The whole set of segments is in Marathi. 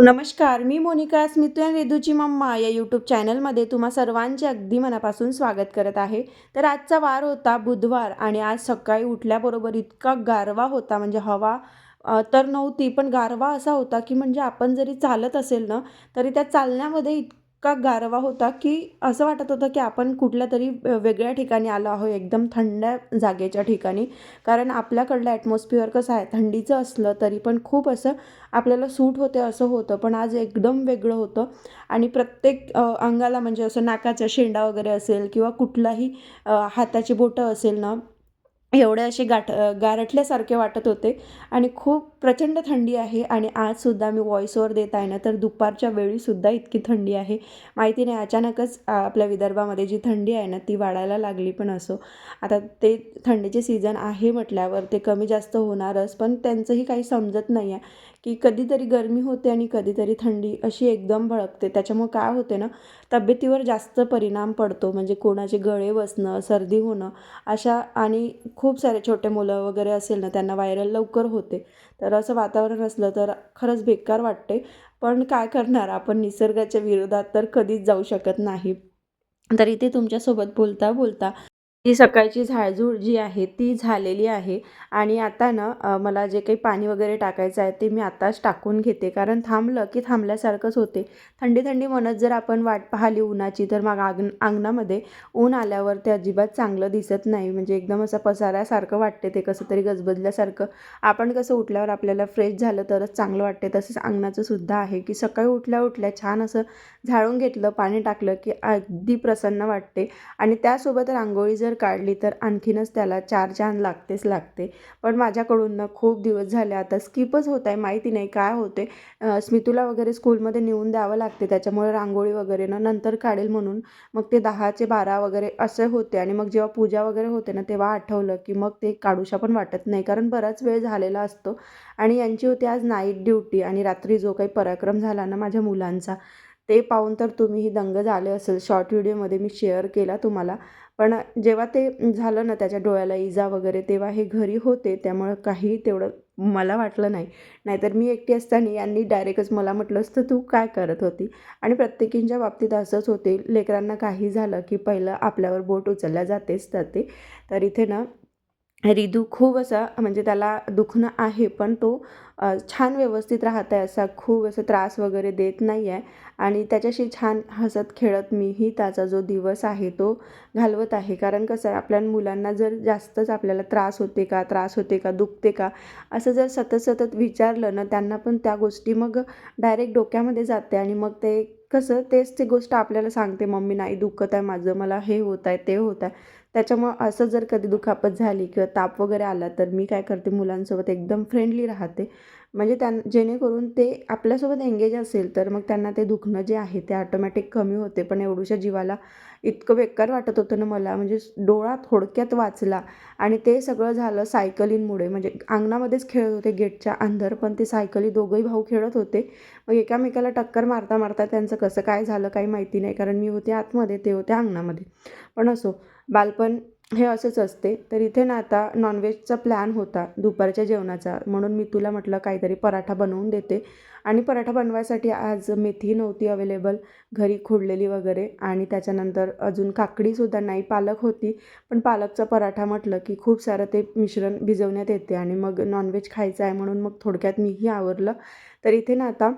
नमस्कार मी मोनिका स्मितू आणि रेदूची मम्मा या यूट्यूब चॅनलमध्ये तुम्हा सर्वांचे अगदी मनापासून स्वागत करत आहे. तर आजचा वार होता बुधवार आणि आज सकाळी उठल्याबरोबर इतका गारवा होता म्हणजे हवा तर नव्हती पण गारवा असा होता की म्हणजे आपण जरी चालत असेल ना तरी त्या चालण्यामध्ये इतका गारवा होता की असं वाटत होतं की आपण कुठल्या तरी वेगळ्या ठिकाणी आलो आहो एकदम थंड जागेच्या ठिकाणी. कारण आपल्याकडलं ॲटमॉस्फिअर कसं आहे थंडीचं असलं तरी पण खूप असं आपल्याला सूट होते असं होतं. पण आज एकदम वेगळं होतं. आणि प्रत्येक अंगाला म्हणजे असं नाकाचा शेंडा वगैरे असेल किंवा कुठलाही हाताची बोटं असेल ना एवढे असे गाठ गारठल्यासारखे वाटत होते. आणि खूप प्रचंड थंडी आहे आणि आजसुद्धा मी व्हॉइस ओवर देत आहे ना तर दुपारच्या वेळीसुद्धा इतकी थंडी आहे. माहिती नाही अचानकच आपल्या विदर्भामध्ये जी थंडी आहे ना ती वाढायला लागली पण असो. आता ते थंडीचे सीझन आहे म्हटल्यावर ते कमी जास्त होणारच पण त्यांचंही काही समजत नाही आहे की कधीतरी गरमी होते आणि कधीतरी थंडी अशी एकदम भळकते त्याच्यामुळे काय होते ना तब्येतीवर जास्त परिणाम पडतो. म्हणजे कोणाचे गळे बसणं सर्दी होणं अशा आणि खूप सारे छोटे मुलं वगैरे असेल ना त्यांना व्हायरल लवकर होते. तर असं वातावरण असलं तर खरंच बेकार वाटते. पण काय करणार आपण निसर्गाच्या विरोधात तर कधीच जाऊ शकत नाही. तर इथे तुमच्यासोबत बोलता बोलता ही सकाळची झाडझूड जी आहे ती झालेली आहे. आणि आता ना मला जे काही पाणी वगैरे टाकायचं आहे ते मी आताच टाकून घेते. कारण थांबलं की थांबल्यासारखंच होते. थंडी थंडी म्हणत जर आपण वाट पाहिली उन्हाची तर मग आग अंगणामध्ये ऊन आल्यावर ते अजिबात चांगलं दिसत नाही. म्हणजे एकदम असं पसाऱ्यासारखं वाटते ते कसं तरी गजबजल्यासारखं. आपण कसं उठल्यावर आपल्याला फ्रेश झालं तरच चांगलं वाटते. तसंच अंगणाचं सुद्धा आहे की सकाळी उठल्या उठल्या छान असं झाडून घेतलं पाणी टाकलं की अगदी प्रसन्न वाटते. आणि त्यासोबत रांगोळी जर काढली तर आणखीनच त्याला चार चांद लागतेच लागते. पण माझ्याकडून ना खूप दिवस झाले आता स्किपच होत आहे माहिती नाही काय होते स्मितूला वगैरे स्कूलमध्ये नेऊन द्यावं लागते त्याच्यामुळे रांगोळी वगैरे ना नंतर काढेल म्हणून. मग ते दहाचे बारा वगैरे असे होते आणि मग जेव्हा पूजा वगैरे होते ना तेव्हा आठवलं की मग ते काढूशा पण वाटत नाही कारण बराच वेळ झालेला असतो. आणि यांची होती आज नाईट ड्युटी आणि रात्री जो काही पराक्रम झाला ना माझ्या मुलांचा ते पाहून तर तुम्हीही दंग झाले असेल. शॉर्ट व्हिडिओमध्ये मी शेअर केला तुम्हाला. पण जेव्हा ते झालं ना त्याच्या डोळ्याला इजा वगैरे तेव्हा हे घरी होते. त्यामुळं काही तेवढं मला वाटलं नाही. नाहीतर मी एकटी असताना यांनी डायरेक्टच मला म्हटलं असतं तू काय करत होती? आणि प्रत्येकींच्या बाबतीत असंच होते. लेकरांना काही झालं की पहिलं आपल्यावर बोट उचलल्या जातेच जाते तर इथे ना रिदू खूप असा म्हणजे त्याला दुखणं आहे पण तो छान व्यवस्थित राहत आहे. असा खूप असं त्रास वगैरे देत नाही आहे आणि त्याच्याशी छान हसत खेळत मीही त्याचा जो दिवस आहे तो घालवत आहे. कारण कसं आहे आपल्या मुलांना जर जास्तच आपल्याला त्रास होते का त्रास होते का दुखते का असं जर सतत सतत विचारलं ना त्यांना पण त्या गोष्टी मग डायरेक्ट डोक्यामध्ये जाते आणि मग ते कसं तेच ती गोष्ट आपल्याला सांगते मम्मी नाही दुखत आहे माझं मला हे होत आहे ते होत आहे. त्याच्यामुळं असं जर कधी दुखापत झाली किंवा ताप वगैरे आला तर मी काय करते मुलांसोबत एकदम फ्रेंडली राहते. म्हणजे त्यां जेणेकरून ते आपल्यासोबत एंगेज असेल तर मग त्यांना ते दुखणं जे आहे ते ऑटोमॅटिक कमी होते. पण एवढूशा जीवाला इतकं बेकार वाटत होतं ना मला म्हणजे डोळा थोडक्यात वाचला आणि ते सगळं झालं सायकलींमुळे. म्हणजे अंगणामध्येच खेळत होते गेटच्या अंदर पण ते सायकली दोघंही भाऊ खेळत होते. मग एकामेकाला टक्कर मारता मारता त्यांचं कसं काय झालं काही माहिती नाही कारण मी होते आतमध्ये ते होते अंगणामध्ये. पण असो बालपण हे असंच असते. तर इथे ना आता नॉनव्हेजचा प्लॅन होता दुपारच्या जेवणाचा. म्हणून मी तुला म्हटलं काहीतरी पराठा बनवून देते. आणि पराठा बनवायसाठी आज मेथी नव्हती अवेलेबल घरी खोडलेली वगैरे. आणि त्याच्यानंतर अजून काकडीसुद्धा नाही पालक होती. पण पालकचा पराठा म्हटलं की खूप सारं ते मिश्रण भिजवण्यात येते. आणि मग नॉनव्हेज खायचं आहे म्हणून मग थोडक्यात मीही आवरलं. तर इथे ना आता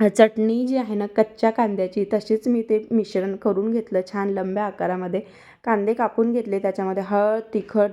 चटणी जी आहे ना कच्च्या कांद्याची तशीच मी ते मिश्रण करून घेतलं छान लंब्या आकारामध्ये. कांदे कापून घेतले त्याच्यामध्ये हळद तिखट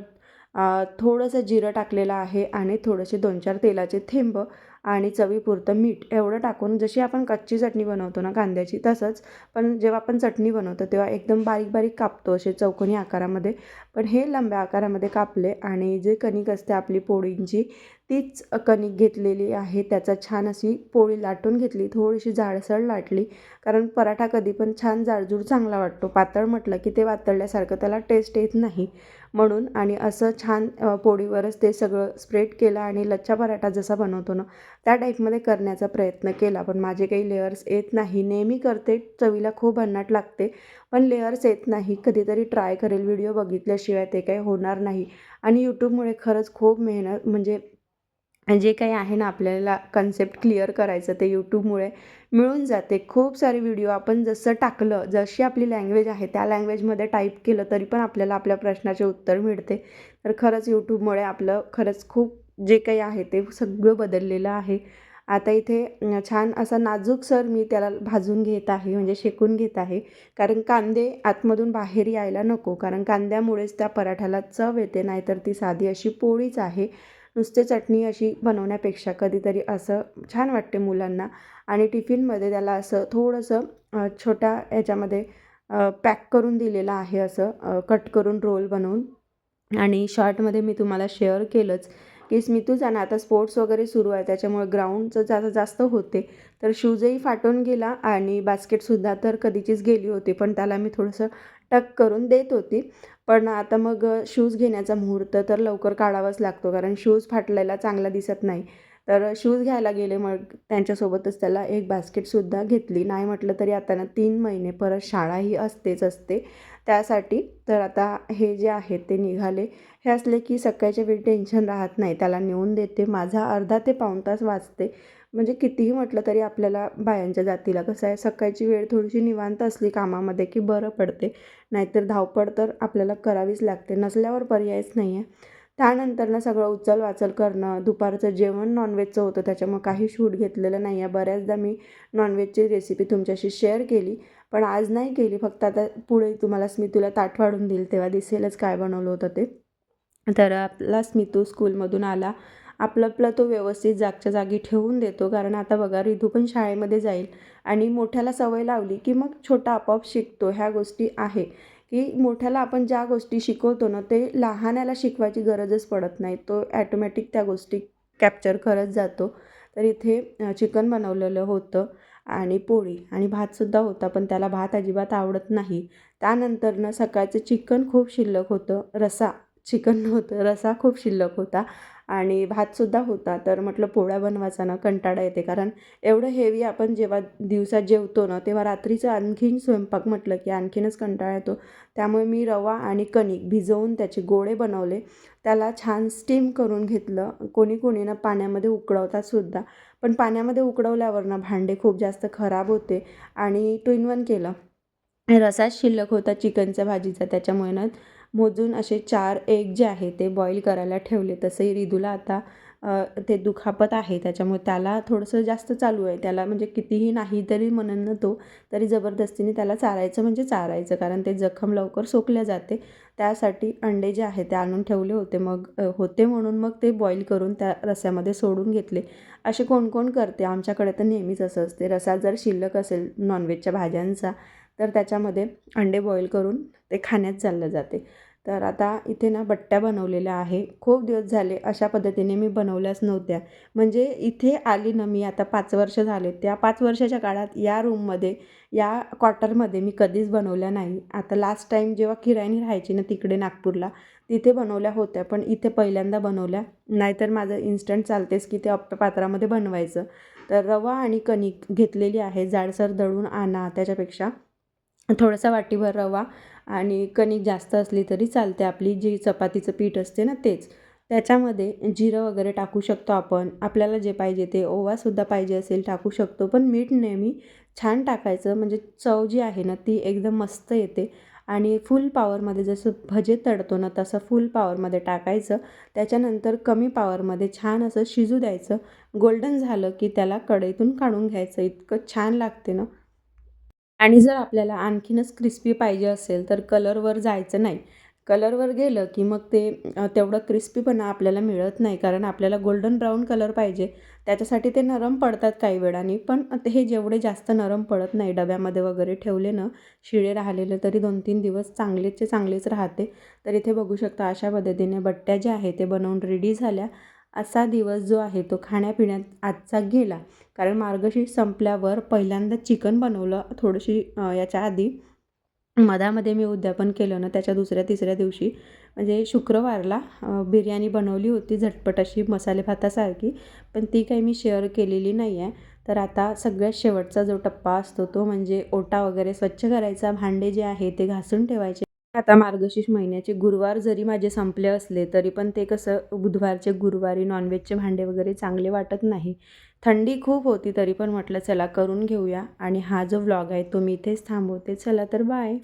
थोडंसं जिरं टाकलेलं आहे आणि थोडेसे दोन चार तेलाचे थेंब आणि चवीपुरतं मीठ एवढं टाकून जशी आपण कच्ची चटणी बनवतो ना कांद्याची तसंच पण जेव्हा आपण चटणी बनवतो तेव्हा एकदम बारीक बारीक कापतो असे चौकोनी आकारामध्ये. पण हे लंब्या आकारामध्ये कापले आणि जे कणिक असते आपली पोळींची तीच कणिक घेतलेली आहे. त्याचा छान अशी पोळी लाटून घेतली. थोडीशी जाडसर लाटली. कारण पराठा कधी पण छान जाडजूड चांगला वाटतो. पातळ म्हटलं की ते वातळल्यासारखं त्याला टेस्ट येत नाही. म्हणून आणि असं छान पोळीवरच ते सगळं स्प्रेड केलं आणि लच्छा पराठा जसा बनवतो ना त्या टाईपमध्ये करण्याचा प्रयत्न केला. पण माझे काही लेअर्स येत नाही. नेहमी करते. चवीला खूप भन्नाट लागते. पण लेअर्स येत नाही. कधीतरी ट्राय करेल. व्हिडिओ बघितल्याशिवाय ते काही होणार नाही. आणि यूट्यूबमुळे खरंच खूप मेहनत म्हणजे जे काही आहे ना आपल्याला कन्सेप्ट क्लिअर करायचं ते यूट्यूबमुळे मिळून जाते. खूप सारे व्हिडिओ आपण जसं टाकलं जशी आपली लँग्वेज आहे त्या लँग्वेजमध्ये टाईप केलं तरी पण आपल्याला आपल्या प्रश्नाचे उत्तर मिळते. तर खरंच यूट्यूबमुळे आपलं खरंच खूप जे काही आहे ते सगळं बदललेलं आहे. आता इथे छान असा नाजूक सर मी त्याला भाजून घेत आहे म्हणजे शेकून घेत आहे. कारण कांदे आतमधून बाहेर यायला नको कारण कांद्यामुळेच त्या पराठ्याला चव येते नाहीतर ती साधी अशी पोळीच आहे. नुसते चटणी अशी बनवण्यापेक्षा कधीतरी असं छान वाटते मुलांना. आणि टिफिनमध्ये त्याला असं थोडंसं छोट्या याच्यामध्ये पॅक करून दिलेलं आहे असं कट करून रोल बनवून. आणि शॉर्टमध्ये मी तुम्हाला शेअर केलंच की स्मितूचा ना आता स्पोर्ट्स वगैरे सुरू आहे त्याच्यामुळे ग्राउंडचं जास्त जास्त होते. तर शूजही फाटून गेला आणि बास्केटसुद्धा तर कधीचीच गेली होती पण त्याला मी थोडंसं टक करून देत होती. पण आता मग शूज घेण्याचा मुहूर्त तर लवकर काढावाच लागतो. कारण शूज फाटलेला चांगला दिसत नाही. तर शूज घ्यायला गेले मग त्यांच्यासोबतच त्याला एक बास्केटसुद्धा घेतली. नाही म्हटलं तरी आता ना तीन महिने परत शाळाही असतेच असते. त्यासाठी तर आता हे जे आहे ते निघाले. हे असले की सकाळच्या वेळी टेन्शन राहत नाही. त्याला नेऊन देते. माझा अर्धा ते पाऊण तास वाचते. म्हणजे कितीही म्हटलं तरी आपल्याला बायांच्या जातीला कसं आहे सकाळची वेळ थोडीशी निवांत असली कामामध्ये की बरं पडते. नाहीतर धावपळ तर आपल्याला करावीच लागते नसल्यावर पर्यायच नाही आहे त्यानंतर ना सगळं उचल वाचल करणं दुपारचं जेवण नॉनव्हेजचं होतं त्याच्यामुळे काही शूट घेतलेलं नाही आहे बऱ्याचदा मी नॉनव्हेजची रेसिपी तुमच्याशी शेअर केली पण आज नाही केली. फक्त आता पुढे तुम्हाला स्मितूला ताट वाढून देईल तेव्हा दिसेलच काय बनवलं होतं ते. तर आपला स्मितू स्कूलमधून आला. आपलंपला तो व्यवस्थित जागच्या जागी ठेवून देतो. कारण आता बघा रिधू पण शाळेमध्ये जाईल आणि मोठ्याला सवय लावली की मग छोटा आपोआप शिकतो. ह्या गोष्टी आहे की मोठ्याला आपण ज्या गोष्टी शिकवतो ना ते लहानाला शिकवायची गरजच पडत नाही. तो ॲटोमॅटिक त्या गोष्टी कॅप्चर करत जातो. तर इथे चिकन बनवलेलं होतं आणि पोळी आणि भातसुद्धा होता पण त्याला भात अजिबात आवडत नाही. त्यानंतरनं सकाळचं चिकन खूप शिल्लक होतं. रसा चिकन नव्हतं. रसा खूप शिल्लक होता. आणि भातसुद्धा होता. तर म्हटलं पोळ्या बनवायचा ना कंटाळा येते. कारण एवढं हेवी आपण जेव्हा दिवसात जेवतो ना तेव्हा रात्रीचं आणखीन स्वयंपाक म्हटलं की आणखीनच कंटाळा येतो. त्यामुळे मी रवा आणि कणिक भिजवून त्याचे गोळे बनवले. त्याला छान स्टीम करून घेतलं. कोणी कोणी ना पाण्यामध्ये उकडवतात सुद्धा. पण पाण्यामध्ये उकडवल्यावर ना भांडे खूप जास्त खराब होते आणि टू इन वन केलं. रसाच शिल्लक होता चिकनच्या भाजीचा. त्याच्यामुळे ना मोजून असे चार एग जे आहे ते बॉईल करायला ठेवले. तसंही रिदूला आता ते दुखापत आहे. त्याच्यामुळे त्याला थोडंसं जास्त चालू आहे. त्याला म्हणजे कितीही नाही तरी म्हणून तो तरी जबरदस्तीने त्याला चारायचं म्हणजे चारायचं. कारण ते जखम लवकर सोकल्या जाते. त्यासाठी अंडे जे आहे ते आणून ठेवले होते. मग होते म्हणून मग ते बॉईल करून त्या रस्यामध्ये सोडून घेतले. असे कोण कोण करते? आमच्याकडे तर नेहमीच असं असते. रसा जर शिल्लक असेल नॉनव्हेजच्या भाज्यांचा तर त्याच्यामध्ये अंडे बॉईल करून ते खाण्यात चाललं जाते. तर आता इथे ना बट्ट्या बनवलेल्या आहे. खूप दिवस झाले अशा पद्धतीने मी बनवल्याच नव्हत्या. म्हणजे इथे आली ना मी आता पाच वर्ष झाले. त्या पाच वर्षाच्या काळात या रूममध्ये या क्वार्टरमध्ये मी कधीच बनवल्या नाही. आता लास्ट टाईम जेव्हा किरायनी राहायची ना तिकडे नागपूरला तिथे बनवल्या होत्या. पण इथे पहिल्यांदा बनवल्या. नाहीतर माझं इन्स्टंट चालतेच की ते अप्प्या पात्रामध्ये बनवायचं. तर रवा आणि कणिक घेतलेली आहे. जाडसर दळून आणा त्याच्यापेक्षा थोडासा वाटीभर रवा आणि कणिक जास्त असली तरी चालते. आपली जी चपातीचं पीठ असते ना तेच. त्याच्यामध्ये जिरं वगैरे टाकू शकतो आपण. आपल्याला जे पाहिजे ते ओवासुद्धा पाहिजे असेल टाकू शकतो. पण मीठ नेहमी छान टाकायचं. म्हणजे चव जी आहे ना ती एकदम मस्त येते. आणि फुल पॉवरमध्ये जसं भजे तडतो ना तसं फुल पॉवरमध्ये टाकायचं. त्याच्यानंतर कमी पॉवरमध्ये छान असं शिजू द्यायचं. गोल्डन झालं की त्याला कढईतून काढून घ्यायचं. इतकं छान लागते ना. आणि जर आपल्याला आणखीनच क्रिस्पी पाहिजे असेल तर कलरवर जायचं नाही. कलरवर गेलं की मग ते तेवढं क्रिस्पीपणा आपल्याला मिळत नाही. कारण आपल्याला गोल्डन ब्राऊन कलर पाहिजे. त्याच्यासाठी ते नरम पडतात काही वेळाने. पण हे जेवढे जास्त नरम पडत नाही डब्यामध्ये वगैरे ठेवले ना शिळे राहिलेले तरी दोन तीन दिवस चांगलेचे चांगलेच राहते. तर इथे बघू शकता अशा पद्धतीने बट्ट्या ज्या आहे ते बनवून रेडी झाल्या. असा दिवस जो आहे तो खाण्यापिण्यात आजचा गेला. कारण मार्गशीर्ष संपल्यावर पहिल्यांदा चिकन बनवलं थोडीशी याच्या आधी. मधामध्ये मी उद्यापन केलं ना त्याच्या दुसऱ्या तिसऱ्या दिवशी. म्हणजे शुक्रवारला बिर्याणी बनवली होती झटपट अशी मसाले भातासारखी पण ती काही मी शेअर केलेली नाही आहे तर आता सगळ्यात शेवटचा जो टप्पा असतो तो म्हणजे ओटा वगैरे स्वच्छ करायचा भांडे जे आहे ते घासून ठेवायचे. आता मार्गशीर्ष महिन्याचे गुरुवार जरी माझे संपले असले तरी पण ते कसं बुधवारचे गुरुवारी नॉनव्हेजचे भांडे वगैरे चांगले वाटत नाही. थंडी खूप होती तरी पण म्हटलं चला करून घेऊया. आणि हा जो व्लॉग आहे तो मी इथेच थांबवते. चला तर बाय